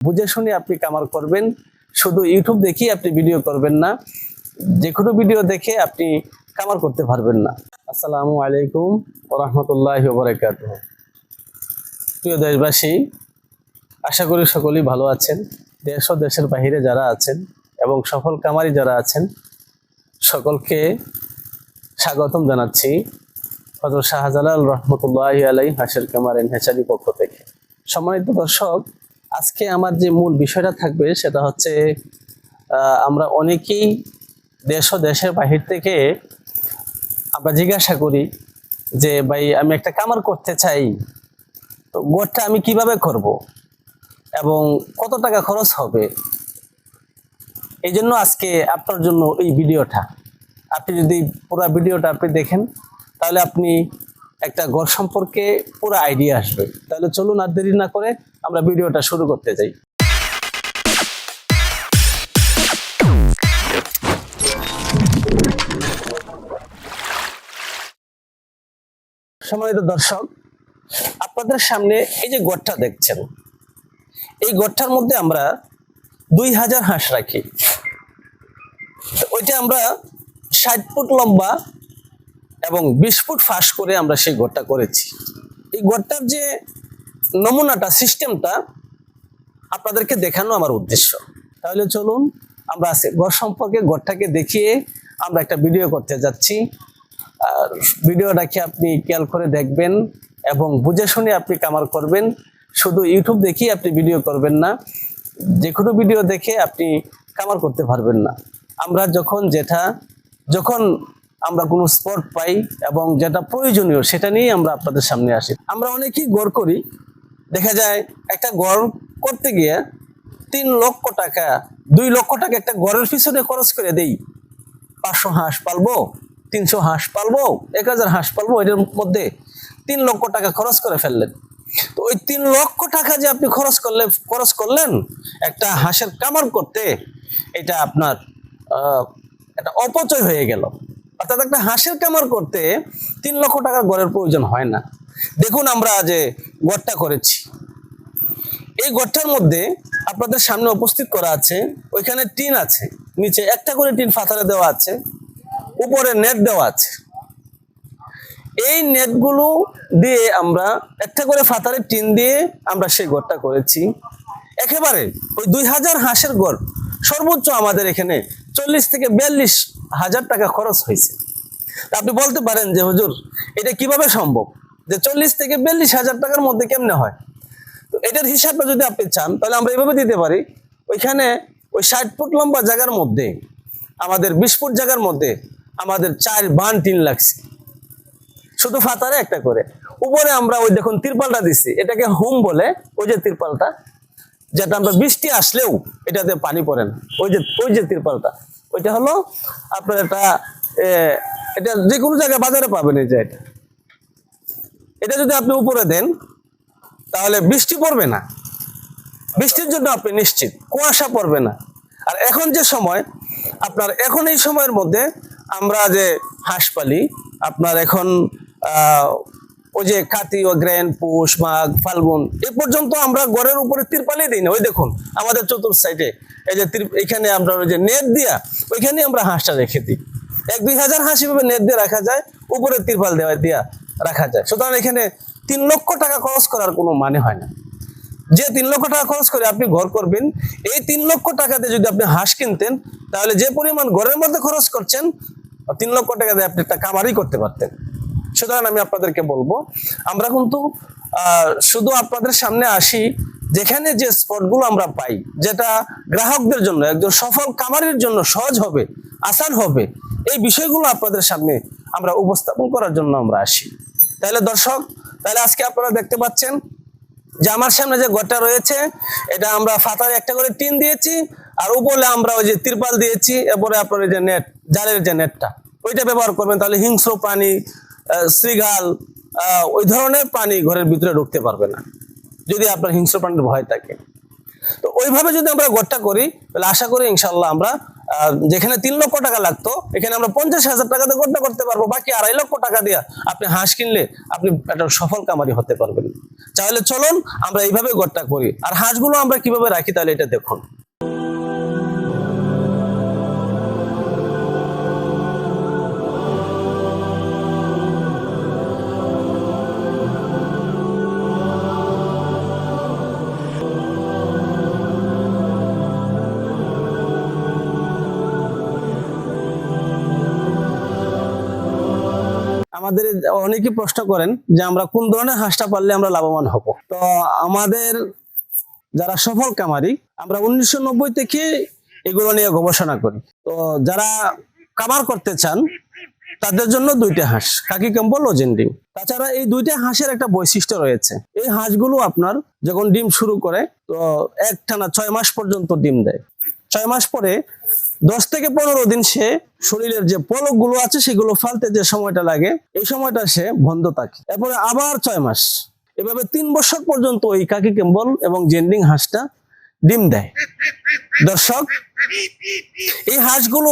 বুঝে শুনে আপনি কামার করবেন। শুধু ইউটিউব দেখেই আপনি ভিডিও করবেন না যে কোনো ভিডিও দেখে আপনি কামার করতে পারবেন না। আসসালামু আলাইকুম রহমতুল্লাহ বরাকাত প্রিয় দেশবাসী, আশা করি সকলেই ভালো আছেন। দেশ ও দেশের বাহিরে যারা আছেন এবং সফল কামারি যারা আছেন, সকলকে স্বাগতম জানাচ্ছি হজরত শাহজালাল রহমতুল্লাহ আলাই হাসের কামার এন হেচারি পক্ষ থেকে। সম্মানিত দর্শক আজকে আমার যে মূল বিষয়টা থাকবে সেটা হচ্ছে আমরা অনেকেই দেশ ও দেশের বাহির থেকে আমরা জিজ্ঞাসা করি যে, ভাই, আমি একটা কামার করতে চাই, তো গোটটা আমি কীভাবে করব এবং কত টাকা খরচ হবে? এই জন্য আজকে আপনার জন্য এই ভিডিওটা। আপনি যদি পুরো ভিডিওটা আপনি দেখেন, তাহলে আপনি একটা ঘর সম্পর্কে পুরো আইডিয়া আসবে। তাহলে চলুন আর দেরি না করে আমরা ভিডিওটা শুরু করতে যাই সম্মানিত দর্শক, আপনাদের সামনে এই যে গড়টা দেখছেন, এই গড়টার মধ্যে আমরা দুই হাজার হাঁস রাখি। ওইটা আমরা ষাট ফুট লম্বা এবং বিশ ফুট ফাঁস করে আমরা সেই ঘরটা করেছি। এই ঘরটার যে নমুনাটা, সিস্টেমটা আপনাদেরকে দেখানো আমার উদ্দেশ্য। তাহলে চলুন, আমরা আজকে ঘর সম্পর্কে, ঘরটাকে দেখিয়ে আমরা একটা ভিডিও করতে যাচ্ছি। আর ভিডিওটাকে আপনি খেয়াল করে দেখবেন এবং বুঝে শুনে আপনি কামার করবেন। শুধু ইউটিউব দেখি আপনি ভিডিও করবেন না যে কোনো ভিডিও দেখে আপনি কামার করতে পারবেন না। আমরা যখন যেটা, যখন আমরা কোনো স্পট পাই এবং যেটা প্রয়োজনীয়, সেটা নিয়েই আমরা আপনাদের সামনে আসি। আমরা অনেকেই গড় করি দেখা যায় একটা গড় করতে গিয়ে তিন লক্ষ টাকা, দুই লক্ষ টাকা একটা গড়ের পিছনে খরচ করে দেই। পাঁচশো হাঁস পালবো, তিনশো হাঁস পালবো, এক হাজার হাঁস পালবো এটার মধ্যে তিন লক্ষ টাকা খরচ করে ফেললেন। তো ওই তিন লক্ষ টাকা যে আপনি খরচ করলে, খরচ করলেন, একটা হাঁসের কামার করতে, এটা আপনার একটা অপচয় হয়ে গেল। অর্থাৎ একটা হাঁসের কামার করতে তিন লক্ষ টাকার গড়ের প্রয়োজন হয় না। দেখুন আমরা যে গড়টা করেছি। এই গড়টার মধ্যে আপনাদের সামনে উপস্থিত করা আছে, ওইখানে টিন আছে, নিচে একটা করে টিন ফাতারে দেওয়া আছে, উপরে নেট দেওয়া আছে। এই নেটগুলো দিয়ে আমরা একটা করে ফাতারে টিন দিয়ে আমরা সেই ঘরটা করেছি। একেবারে ওই দুই হাজার হাঁসের ঘর সর্বোচ্চ আমাদের এখানে চল্লিশ থেকে বিয়াল্লিশ হাজার টাকা খরচ হয়েছে। আপনি বলতে পারেন যে, হুজুর, এটা কীভাবে সম্ভব? যে চল্লিশ থেকে বিয়াল্লিশ হাজার টাকার মধ্যে কেমনে হয়? তো এটার হিসাবটা যদি আপনি চান, তাহলে আমরা এভাবে দিতে পারি, ওইখানে ওই ষাট ফুট লম্বা জায়গার মধ্যে, আমাদের বিশ ফুট জায়গার মধ্যে আমাদের চার বান টিন লাগছে। শুধু ফাতারে একটা করে। উপরে আমরা ওই দেখুন তিরপালটা দিচ্ছি এটাকে হোম বলে, ওই যে তিরপালটা, যেটা আমরা বৃষ্টি আসলেও এটাতে পানি পড়ে না। ওই যে ওই যে তিরপালটা, ওইটা হলো আপনার এটা এটা যে কোনো জায়গায় বাজারে পাবেন এই যে এটা। এটা যদি আপনি উপরে দেন, তাহলে বৃষ্টি পড়বে না। বৃষ্টির জন্য আপনি নিশ্চিত, কুয়াশা পড়বে না। আর এখন যে সময়, আপনার এখন এই সময়ের মধ্যে আমরা যে হাঁস পালি, আপনার এখন ওই যে কাতি অগ্রেন পৌষ, মাঘ, ফাল্গুন, এ পর্যন্ত আমরা ঘরের উপরে তিরপালি দিই না ওই দেখুন, আমাদের চতুর্থ সাইডে, এই যে এখানে আমরা ওই যে নেট দিয়া ওইখানে আমরা হাঁসটা রেখে দিই। এক দুই হাজার হাঁস এভাবে নেট দিয়ে রাখা যায়, উপরে তিরপাল দেওয়া দিয়া। রাখা যায়। সুতরাং এখানে তিন লক্ষ টাকা খরচ করার কোনো মানে হয় না। যে তিন লক্ষ টাকা খরচ করে আপনি ঘর করবেন, এই তিন লক্ষ টাকাতে যদি আপনি হাঁস কিনতেন, তাহলে যে পরিমাণ ঘরের মধ্যে খরচ করছেন, তিন লক্ষ টাকা দিয়ে আপনি একটা কামারই করতে পারতেন। সুতরাং আমি আপনাদেরকে বলব, আমরা কিন্তু শুধু আপনাদের সামনে আসি, যেখানে যে স্পটগুলো আমরা পাই, যেটা গ্রাহকদের জন্য, একজন সফল কামারের জন্য সহজ হবে, আসান হবে, এই বিষয়গুলো আপনাদের সামনে আমরা উপস্থাপন করার জন্য আমরা আসি। তাহলে দর্শক তাহলে আজকে আপনারা দেখতে পাচ্ছেন যে আমার সামনে যে ঘরটা রয়েছে এটা আমরা ফাতারে একটা করে টিন দিয়েছি আর উপরে আমরা ওই যে তিরপাল দিয়েছি এরপরে আপনার যে নেট জালের যে নেটটা ওইটা ব্যবহার করবেন তাহলে হিংস্র প্রাণী আহ, ওই ধরনের প্রাণী ঘরের ভিতরে ঢুকতে পারবে না যদি আপনার হিংস্র প্রাণীর ভয় থাকে। তো ওইভাবে যদি আমরা ঘরটা করি তাহলে আশা করি ইনশাল্লাহ আমরা যেখানে তিন লক্ষ টাকা লাগতো, এখানে আমরা পঞ্চাশ হাজার টাকাতে গড়টা করতে পারব, বাকি আড়াই লক্ষ টাকা দিয়ে আপনি হাঁস কিনলে আপনি একটা সফল কামারি হতে পারবেন। তাহলে চলুন আমরা এইভাবে গড়টা করি। আর হাঁসগুলো আমরা কীভাবে রাখি তাহলে এটা দেখুন। আমাদের অনেকেই প্রশ্ন করেন যে আমরা কোন ধরনের হাঁসটা পারলে আমরা লাভবান হব? তো আমাদের যারা সফল কামারি আমরা উনিশশো নব্বই থেকে এগুলো নিয়ে গবেষণা করি। তো যারা কামার করতে চান, তাদের জন্য দুইটা হাঁস কাকি কম্বল ও জেন্ডিং। তাছাড়া এই দুইটা হাঁসের একটা বৈশিষ্ট্য রয়েছে। এই হাঁসগুলো আপনার যখন ডিম শুরু করে, তো এক টানা ছয় মাস পর্যন্ত ডিম দেয়। ছয় মাস পরে দশ থেকে পনেরো দিন সে শরীরের যে পলকগুলো আছে, সেগুলো ফালতে যে সময়টা লাগে, এই সময়টা সে বন্ধ থাকে। এরপরে আবার ছয় মাস। এভাবে তিন বছর পর্যন্ত ওই কাকি কেম্বল এবং জেন্ডিং হাঁসটা ডিম দেয়। দর্শক, এই হাঁসগুলো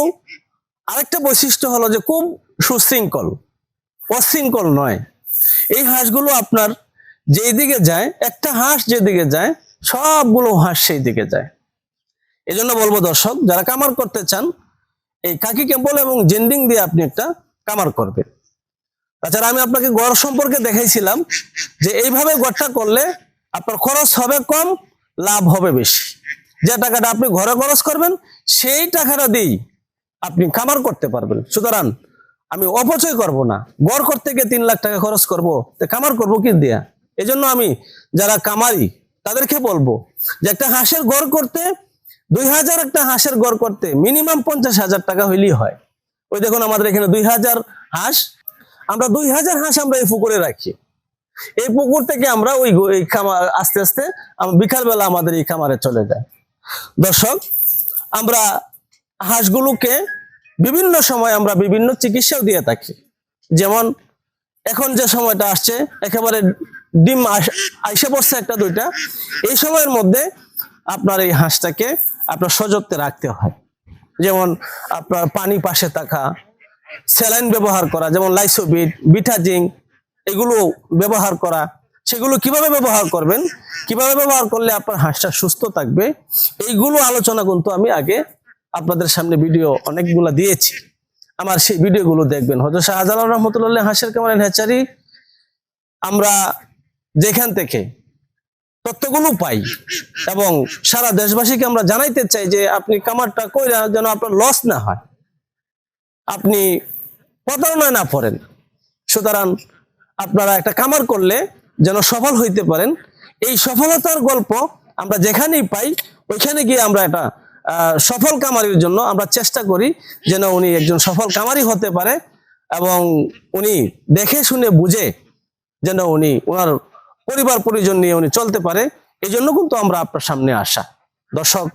আরেকটা বৈশিষ্ট্য হলো যে খুব সুশৃঙ্খল। অশৃঙ্খল নয়। এই হাঁসগুলো আপনার যেই দিকে যায়, একটা হাঁস যেদিকে যায়, সবগুলো হাঁস সেই দিকে যায়। এই জন্য বলব দর্শক, যারা কামার করতে চান, এই কাকি কেবল এবং জেন্ডিং দিয়ে আপনি একটা কামার করবেন। তাছাড়া আমি আপনাকে গড় সম্পর্কে দেখাইছিলাম যে এইভাবে গড়টা করলে আপনার খরচ হবে কম, লাভ হবে বেশি। যে টাকাটা আপনি ঘরে খরচ করবেন, সেই টাকাটা দিয়েই আপনি কামার করতে পারবেন। সুতরাং আমি অপচয় করব না। গড় করতে গিয়ে তিন লাখ টাকা খরচ করব, তো কামার করব কি দিয়া? এই জন্য আমি যারা কামারি, তাদেরকে বলব যে একটা হাঁসের গড় করতে দুই হাজার একটা হাঁসের গড় করতে মিনিমাম পঞ্চাশ হাজার টাকা হইলেই হয়। ওই দেখুন আমাদের এখানে দুই হাজার হাঁস। আমরা দুই হাজার হাঁস আমরা এই পুকুরে রাখি। এই পুকুর থেকে আমরা ওই এই খামার আস্তে আস্তে বিকালবেলা আমাদের এই খামারে চলে যায়। দর্শক, আমরা হাঁসগুলোকে বিভিন্ন সময় আমরা বিভিন্ন চিকিৎসাও দিয়ে থাকি। যেমন, এখন যে সময়টা আসছে, একেবারে ডিম আইসে পড়ছে একটা দুইটা। এই সময়ের মধ্যে আপনার এই হাঁসটাকে আপনার সযত্নে রাখতে হয়। যেমন আপনার পানি পাশে থাকা, স্যালাইন ব্যবহার করা, যেমন লাইসোবিট বিটাজিং এগুলো ব্যবহার করা। সেগুলো কীভাবে ব্যবহার করবেন? কীভাবে ব্যবহার করলে আপনার হাঁসটা সুস্থ থাকবে? এইগুলো আলোচনা কিন্তু আমি আগে আপনাদের সামনে ভিডিও অনেকগুলো দিয়েছি। আমার সেই ভিডিওগুলো দেখবেন। হয়তো শাহজালাল রহমতুল্লাহ হাঁসের কামার হ্যাচারি, আমরা যেখান থেকে তথ্যগুলো পাই এবং সারা দেশবাসীকে আমরা জানাইতে চাই যে আপনি কামারটা কইরা যেন আপনার লস না হয়। আপনি প্রতারণায় না পড়েন সুতরাং আপনারা একটা কামার করলে যেন সফল হইতে পারেন। এই সফলতার গল্প আমরা যেখানেই পাই ওইখানে গিয়ে আমরা আহ, সফল কামারির জন্য আমরা চেষ্টা করি যেন উনি একজন সফল কামারি হতে পারে এবং উনি দেখে শুনে বুঝে যেন উনি ওনার পরিবার পরিজন নিয়ে উনি চলতে পারে এই জন্য কিন্তু আমরা আপনার সামনে আসা। দর্শক,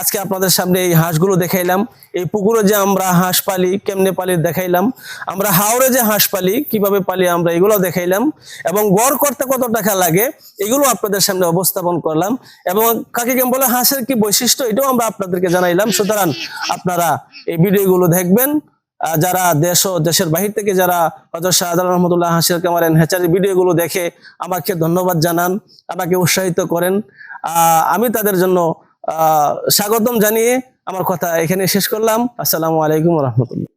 আজকে আপনাদের সামনে এই হাঁসগুলো দেখাইলাম। এই পুকুরে যে আমরা হাঁস পালি, কেমনে পালি দেখাইলাম। আমরা হাওড়ে যে হাঁস পালি, কীভাবে পালি আমরা এগুলো দেখাইলাম। এবং গড় করতে কত টাকা লাগে, এগুলো আপনাদের সামনে উপস্থাপন করলাম। এবং কাকে কেম বলে হাঁসের কি বৈশিষ্ট্য, এটাও আমরা আপনাদেরকে জানাইলাম। সুতরাং আপনারা এই ভিডিওগুলো দেখবেন। যারা দেশ ও দেশের বাহির থেকে যারা হজরত শাহজাল রহমতুল্লাহ হাসির কামার ভিডিও ভিডিওগুলো দেখে আমাকে ধন্যবাদ জানান, আমাকে উৎসাহিত করেন। আমি তাদের জন্য স্বাগতম জানিয়ে আমার কথা এখানে শেষ করলাম। আসসালামু আলাইকুম রহমতুল্লাহ।